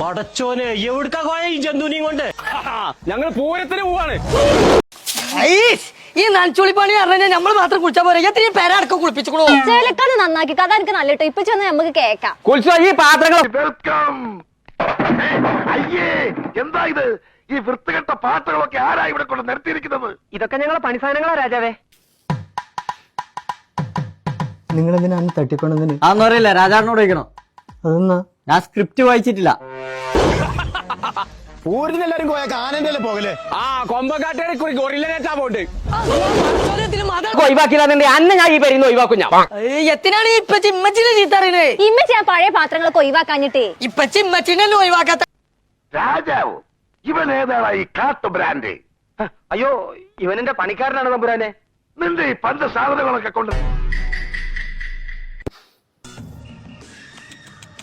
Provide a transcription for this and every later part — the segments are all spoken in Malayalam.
പടച്ചോനെ എവിടുക്കാ പോയ ഈ ജന്തുനെയും കൊണ്ട്? ഞങ്ങൾ പൂരത്തിന് പോവാണ്. ഈ നനച്ചുളി പണി പറഞ്ഞാൽ നമ്മൾ മാത്രം കുളിച്ചാ പോരെ. എത്രയും പേരടക്കം കുളിപ്പിച്ചോളൂ ചേലക്കത് നന്നാക്കി കഥ എനിക്ക് നല്ല ഇപ്പൊ ചെന്ന് നമുക്ക് കേക്കാം കുളിച്ചോ ഈ പാത്രങ്ങൾ. വെൽക്കം. അയ്യേ എന്താ ഇത്? ഈ വൃത്തികെട്ട പാത്രങ്ങളൊക്കെ ആരാ ഇവിടെ കൊണ്ട് നിർത്തിയിരിക്കുന്നത് ഇതൊക്കെ ഞങ്ങളെ പണിസാധനങ്ങളാ രാജാവേ. നിങ്ങൾ എന്തിനാണ് തട്ടിക്കൊണ്ടെന്ന് ആന്നോരല്ല രാജാവിനോട് ചോദിക്കണം. അതെന്നാ? ഞാൻ സ്ക്രിപ്റ്റ് വായിച്ചിട്ടില്ല. എല്ലാരും പോകൽ? ആ കൊമ്പക്കാട്ടേടെ കുറി അന്നെ ഞാൻ ഈ പേരുന്ന് ഒഴിവാക്കും ഞാൻ. ഏയ്, എത്തിനാണ് ഈ ഇപ്പച്ചി ഇമ്മച്ചിനെ ചീത്ത അറിയണേ ഇമ്മച്ചി ആ പഴയ പാത്രങ്ങളൊക്കെ ഒഴിവാക്കാഞ്ഞിട്ടേ. ഇപ്പച്ചി ഇമ്മച്ചിനെ ഒഴിവാക്കാത്ത രാജാവ് ഇവൻ ഏതാണ് ഈ കാട്ടു ബ്രാൻഡ്? അയ്യോ ഇവനെന്റെ പണിക്കാരനാണ് തമ്പുരാനെ നിന്റെ ഈ പഞ്ച സാധനങ്ങളൊക്കെ കൊണ്ട്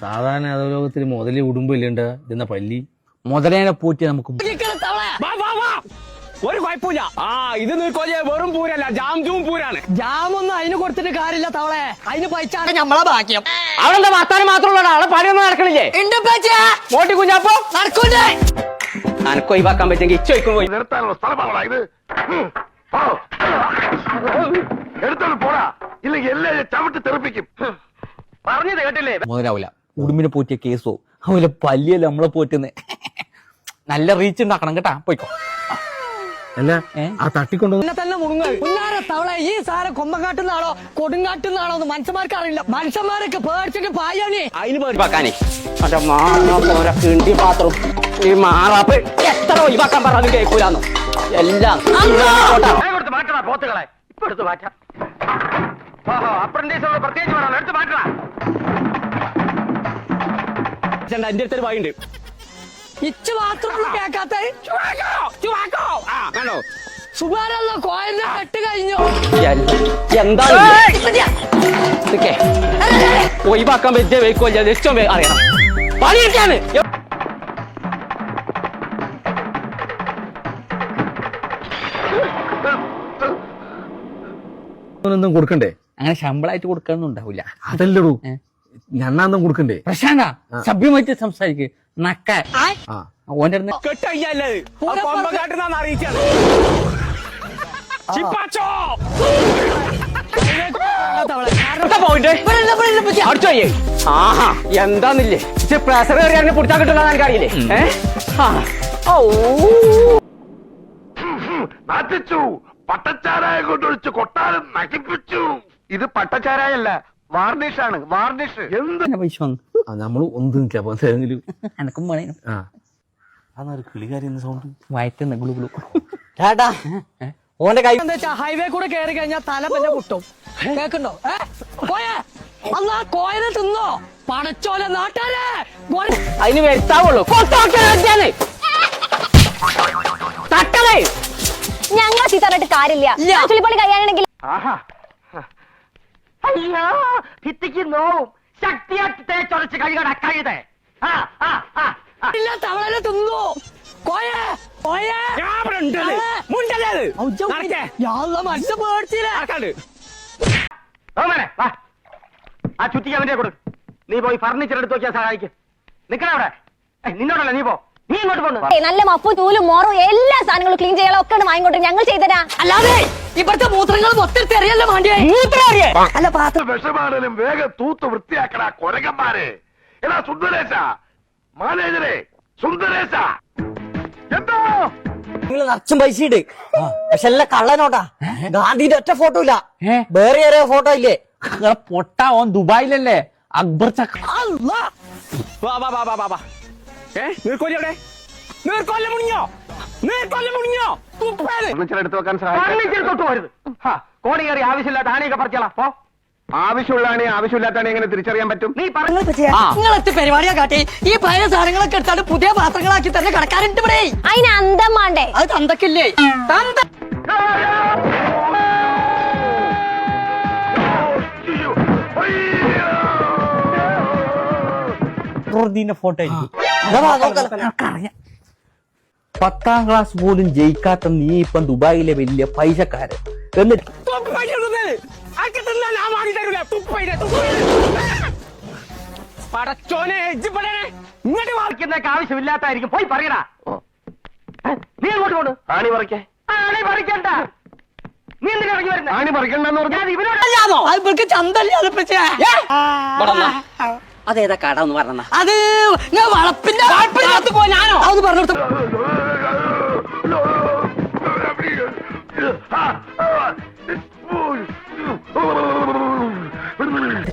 സാധാരണ അധോലോകത്തിൽ മുതലേ ഉടുമ്പില്ലുണ്ട് ഇതെന്ന പല്ലി? മുതലേനെ പൂറ്റി നമുക്ക് വാ, വാ, വാ. ഒരു കുഴപ്പമില്ല. ആ ഇത് നീക്കോജെ വെറും പൂരല്ല ജാം ജൂം പൂരാണ്. ജാമൊന്നും അതിന് കൊടുത്തിട്ട് കാര്യമില്ല തവളെ. അതിന് പൈച്ചാണ് നമ്മളെ ഭാഗ്യം. അവളെന്താ വർത്താനം മാത്രമുള്ള ആളെ പണിയൊന്നും നടക്കണില്ലേ? മോട്ടി കുഞ്ഞാപ്പോ? നടക്കൂലേ അനക്ക് ഒഴിവാക്കാൻ പറ്റുമെങ്കിൽ ഇച്ചോയ്ക്കും പോയി. നിർത്താനുള്ള സ്ഥലമാണോ ഇത്? എടുത്തോളൂ പോടാ. ഇല്ലെങ്കിൽ എല്ലാം ചവിട്ടി തെറിപ്പിക്കും. പറഞ്ഞത് കേട്ടില്ലേ? മുതലാവില്ല ഉടുമ്പിനെ പോറ്റിയ കേസോ? അതുപോലെ പല്ലിയല്ല നമ്മളെ പോറ്റുന്നേ? നല്ല റീച്ച് ഉണ്ടാക്കണം കേട്ടാ. പോയിക്കോ. അല്ല? ആ തട്ടിക്കൊണ്ടു തന്നെ മുങ്ങ തവള ഈ സാറെ കൊമ്പങ്കാട്ടുന്നാണോ കൊടുങ്കാട്ടുന്നാണോ എന്ന് മനുഷ്യന്മാർക്ക് അറിയില്ല. മനുഷ്യന്മാരൊക്കെ പേടിച്ചിട്ട് പായാനേ അതിന് പേടിപ്പാക്കാനേ അതെ മാറാ പോരാ. കിണ്ടി പാത്രം ഈ മാറാപ്പ് എത്ര ഒഴിവാക്കാൻ പറഞ്ഞു കേൾക്കൂലെന്ന്. എല്ലാം മാറ്റണ പോത്തുകളെ. ഇപ്പൊ എടുത്ത് മാറ്റാം പ്രത്യേകിച്ച് വേണം എടുത്ത് മാറ്റണ എന്റെ അടുത്തൊരു വായുണ്ട് ഇച്ച് മാത്രമൊന്നും കേക്കാത്ത വേണോ? സുഖാരല്ല കോയന്റെ കെട്ട് കഴിഞ്ഞു? എന്താ ഒഴിവാക്കാൻ പറ്റിയ വെയ്ക്കോ ലക്ഷ്യം അറിയണം. ഒന്നും കൊടുക്കണ്ടേ? അങ്ങനെ ശമ്പളായിട്ട് കൊടുക്കാനൊന്നും ഉണ്ടാവില്ല അതല്ലടൂ? ഞണ്ണാന്നും കൊടുക്കണ്ടേ? പ്രശാന്ത സഭ്യമായിട്ട് സംസാരിക്ക്. നക്ക. ഓന്റെ ആഹാ എന്താന്നില്ലേ? പ്രഷർ കയറി പിടിച്ചാൽ കിട്ടുന്ന എനിക്കറിയില്ലേ. നാട്ടിച്ചു പട്ടച്ചാരായ കൊണ്ടൊഴിച്ച് കൊട്ടാരം നശിപ്പിച്ചു. ഇത് പട്ടച്ചാരായല്ല വാർണിഷാണ് വാർണിഷ്. എന്ത്? എന്നെ പൈസ വന്നു ആ നമ്മൾ ഒന്ന് നിൽക്കാം അപ്പൊ എന്തെങ്കിലും എനക്കും പണി ആ. അതൊരു കിളികാരി സൗണ്ട് വയറ്റുന്ന ഗുളു ഗുളു. ചേട്ടാ ഓന്റെ കൈ എന്താ വെച്ചാ ഹൈവേ കൂടെ കയറി കഴിഞ്ഞാൽ തല പിന്നെ പൊട്ടും. കേക്കുണ്ടോ പോയേ. അന്ന് ആ കോയനെ തിന്നോ. പടച്ചോല നാട്ടാരെ. അതിന് വരുത്താവുള്ളൂ. തട്ടണേ തട്ടലേ ഞങ്ങൾ ചീത്ത പറഞ്ഞിട്ട് കാര്യമില്ല. ചുള്ളിപ്പള്ളി കഴിയാണെങ്കിൽ ആഹാ. അയ്യോ ഭിത്തിക്ക് നോവും. ശക്തിയാക്കി തേച്ചൊരച്ച് കഴുകട കഴുതേ തവളനെ തിന്നു. കോയെ കോയെ. മനുഷ്യ പേടിച്ചില്ലേ. ഓമനെ, വാ. ആ ചുറ്റിക്ക് അവന്റെ കൊടു നീ പോയി ഫർണിച്ചർ എടുത്ത് നോക്കിയാൽ സഹായിക്ക്. നിക്കണ അവിടെ. നിന്നോടല്ല നീ പോ. നീ ഇങ്ങോട്ട് നല്ല മപ്പും തൂലും മോറും എല്ലാ സാധനങ്ങളും ക്ലീൻ ചെയ്യാൻ ഒക്കെ ഉണ്ട് വാങ്ങിക്കൊണ്ട് ഞങ്ങൾ ചെയ്തരാ അല്ലാതെ ഇവിടുത്തെ മൂത്രങ്ങൾ മൊത്തം തെറിയല്ലേ മാണ്ടിയേ അല്ല പാത്രം വിഷമാണെങ്കിലും വേഗം തൂത്ത് വൃത്തിയാക്കടാ കൊരകന്മാരെ എടാ സുന്ദരേശ. മാനേജരെ സുന്ദരേശ. എന്തോ? നിങ്ങൾ നിറച്ചും പൈസ ഇട്. പക്ഷെ എല്ലാം കള്ളനോട്ടാ ഗാന്ധിന്റെ ഒറ്റ ഫോട്ടോ ഇല്ല. വേറെ ഏറെ ഫോട്ടോ ഇല്ലേ? പൊട്ട ഓൻ ദുബായിലല്ലേ? അക്ബർ ചക്ക ഏ? നീർക്കോലി എവിടെ? നീർക്കോല മുണിഞ്ഞോ നീർക്കോല മുണിഞ്ഞോ ഫർണിച്ചർ എടുത്ത് വെക്കാൻ ഫർണിച്ചർ തൊട്ട് പോരുത്. കോണി കയറി ആവശ്യമില്ലാത്ത ആണിയൊക്കെ പറിച്ചോളാ. പോ. ആവശ്യമുള്ളതാണ് ആവശ്യമില്ലാത്താണ് എങ്ങനെ തിരിച്ചറിയാൻ പറ്റും? നീ പറഞ്ഞു നിങ്ങളെത്തി പരിപാടിയാ കാട്ടി? ഈ പഴയ സാധനങ്ങളൊക്കെ എടുത്താണ് പുതിയ പാത്രങ്ങളാക്കി തന്നെ കടക്കാരുണ്ട് ഇവിടെ. അതിന് അന്തം വേണ്ടേ? അത് തന്തക്കില്ലേ? തന്ത ഫോട്ടോ ആയിരിക്കും. പത്താം ക്ലാസ് പോലും ജയിക്കാത്ത നീ ഇപ്പം ദുബായിലെ വലിയ പൈസക്കാരൻ. എന്നിട്ട് പടച്ചോനെ എജ്ജ് പടനെ ഇങ്ങോട്ട് വായിക്കുന്നൊക്കെ ആവശ്യമില്ലാത്തായിരിക്കും. പോയി പറയടാ. നീ അങ്ങോട്ട് കൊണ്ട് ആണി പറിക്കേ. ആണി പറിക്കണ്ട. നീ എന്തിനാ ഇറങ്ങി വരുന്നത് ആണി പറിക്കണ്ടെന്ന് പറഞ്ഞാൽ ഞാൻ ഇവനോട് അത് ഇവർക്ക്? അതേതാ കട എന്ന് പറഞ്ഞ? അത് ഞാൻ വളപ്പിന്റെ വളപ്പിനകത്ത് പോ ഞാനോ? അത് പറഞ്ഞു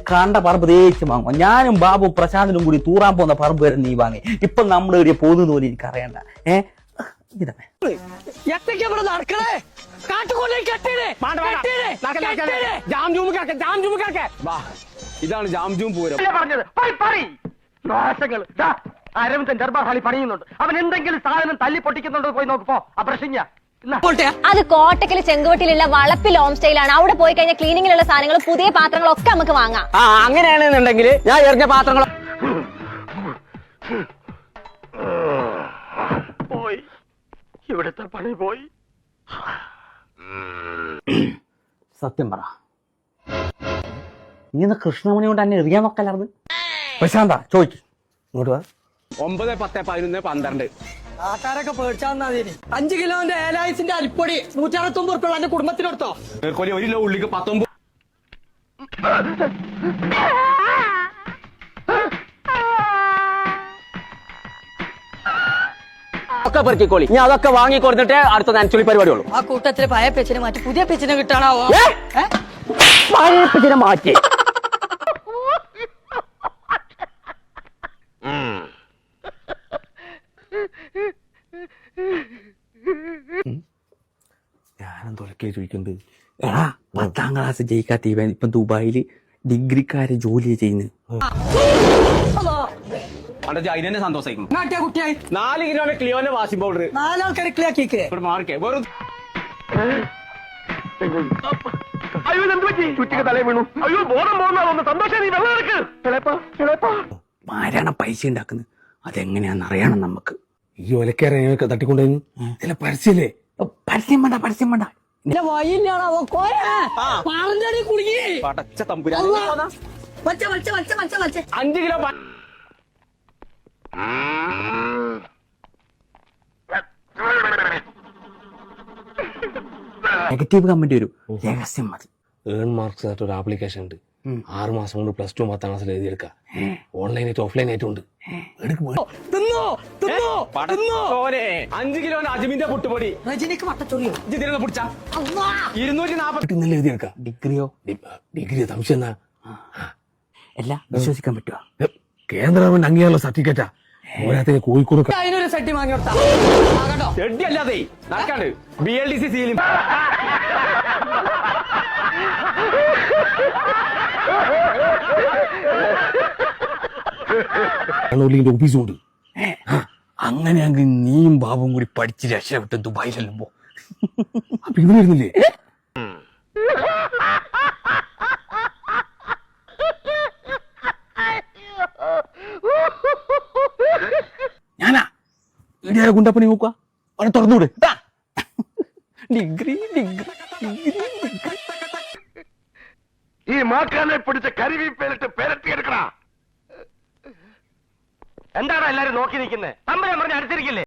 കണ്ട പറമ്പ് തേച്ച് വാങ്ങും. ഞാനും ബാബു പ്രശാന്തനും കൂടി തൂറാൻ പോകുന്ന പറമ്പ് വരെ നീ വാങ്ങി. ഇപ്പൊ നമ്മുടെ ഒരു പോകുന്നത് പോലും എനിക്ക് അറിയണ്ട ഏ? ഇതാണ് ജാം ജൂം പൂരം. പറഞ്ഞത്? നാശങ്ങൾ അരവിന്ദൻ ദർബാർ ഹാളി പണിയുന്നുണ്ട്. അവൻ എന്തെങ്കിലും സാധനം തല്ലി പൊട്ടിക്കുന്നുണ്ടോ പോയി നോക്ക് പോ. അപ്രഷിഞ്ഞ അത് കോട്ടക്കൽ ചെങ്കോട്ടിലുള്ള വളപ്പിൽ ഹോം സ്റ്റൈലാണ്. അവിടെ പോയി കഴിഞ്ഞാൽ ക്ലീനിങ്ങിലുള്ള സാധനങ്ങൾ പുതിയ പാത്രങ്ങളൊക്കെ നമുക്ക് വാങ്ങാം. ആ അങ്ങനെയാണെന്നുണ്ടെങ്കിൽ ഞാൻ എറിഞ്ഞ പാത്രങ്ങൾ ഇവിടുത്തെ പണി പോയി. സത്യം പറ. നീ ഇന്ന് കൃഷ്ണമണി കൊണ്ട് എന്നെ എറിയാൻ നോക്കല്ലായിരുന്നു പ്രശാന്ത ചോദിച്ചു ഇങ്ങോട്ട് വാ. ഒമ്പത് പത്ത് പതിനൊന്ന് പന്ത്രണ്ട്. ആൾക്കാരൊക്കെ പേടിച്ചാന്നാതി അഞ്ച് കിലോന്റെ ഏലായിസിന്റെ അരിപ്പൊടി നൂറ്റി അറുപത്തൊമ്പത് ഉറുപ്പ എന്റെ കുടുംബത്തിനെടുത്തോ ഒരു കിലോ ഉള്ളിക്ക് പത്തൊമ്പത് ഒക്കെ പെറുക്കിക്കോളി. ഞാൻ അതൊക്കെ വാങ്ങി കൊടുത്തിട്ട് അടുത്ത നനച്ചുള്ളി പരിപാടി ഉള്ളൂ ആ കൂട്ടത്തിൽ പഴയ പെച്ചിനെ മാറ്റി? പുതിയ പെച്ചിനെ കിട്ടാനാവോ പഴയ പെച്ചിനെ മാറ്റി. ഞാനെന്തൊക്കെ ചോദിക്കുന്നുണ്ട് എടാ പത്താം ക്ലാസ് ജയിക്കാത്ത ഇവൻ ഇപ്പൊ ദുബായിൽ ഡിഗ്രിക്കാരെ ജോലി ചെയ്യുന്നത് അന്റെ അതിനെ നാട്ടിയ കുട്ടിയായി? നാല് കിലോന്റെ ക്ലിയോന്റെ വാഷിംഗ് പൗഡർ. നാലാൾക്കാരെ ക്ലിയാക്കിക്കേ ഇവിടെ മാറിക്കേ വെറും അയ്യോ എന്ത് പറ്റി? ചുറ്റിക്ക് തലേ വീണു. അയ്യോ ബോധം പോകുന്ന ഒന്ന് സന്തോഷം നീ വെള്ളം എടുക്ക്. ഇളയപ്പാ ഇളയപ്പാ ആരാണ് പൈസ ഉണ്ടാക്കുന്നത്? അതെങ്ങനെയാന്ന് അറിയണം നമുക്ക്. ഈ ഒലക്കാരൊക്കെ തട്ടിക്കൊണ്ടുവന്നു ചില പരസ്യല്ലേ? പരസ്യം വേണ്ട പരസ്യം വേണ്ട. എന്റെ കുടുങ്ങി. പടച്ച തമ്പുരാ അഞ്ച് കിലോ നെഗറ്റീവ് കമന്റ് വരും. രഹസ്യം മതി. ഏൺ മാർക്സ് ആയിട്ട് ഒരു ആപ്ലിക്കേഷൻ ഉണ്ട്. ആറ് മാസം കൊണ്ട് പ്ലസ് ടു പത്താം ക്ലാസ്സിൽ എഴുതിയെടുക്കാം. ഓൺലൈൻ ആയിട്ട് ഓഫ്ലൈൻ ആയിട്ടും ഉണ്ട്. തിന്നോ തിന്നോ തിന്നോ. പടച്ചോനെ അഞ്ച് കിലോ അജ്മിന്റെ പുട്ടുപൊടി. ഇരുന്നൂറ്റി നാപ്പത്തി ഡിഗ്രിയോ ഡിഗ്രി സംശയം എന്നാ എല്ലാം വിശ്വസിക്കാൻ കേന്ദ്ര ഗവൺമെന്റ് അംഗീകാരമുള്ള സർട്ടിഫിക്കറ്റാ പോരാത്തിന് കോഴിക്കോട് അതിനൊരു സെട്ടി വാങ്ങി കൊടുത്താ. കേട്ടോ ചെടി അല്ലാതെ നടക്കാണ്ട്. ബി എൽ ഡി സി സീലും. കണ്ണൂരിന്റെ ഓഫീസും ഉണ്ട് അങ്ങനെയാണെങ്കിൽ നീയും ബാബും കൂടി പഠിച്ച് രക്ഷപ്പെട്ട് ദുബായിലല്ലോ അപ്പൊ ഇവിടെ ഇടിയാരെ ഗുണ്ടപ്പണി നോക്കുക. അവനെ തുറന്നുവിട്. Degree degree degree degree. ഈ മാക്കാനെ പിടിച്ച കരിവീപ്പേലിട്ട് പെരട്ടിയെടുക്കണ എന്താണ് എല്ലാരും നോക്കി നിൽക്കുന്നത് തമ്പുരാൻ പറഞ്ഞ് അടുത്തിരിക്കില്ലേ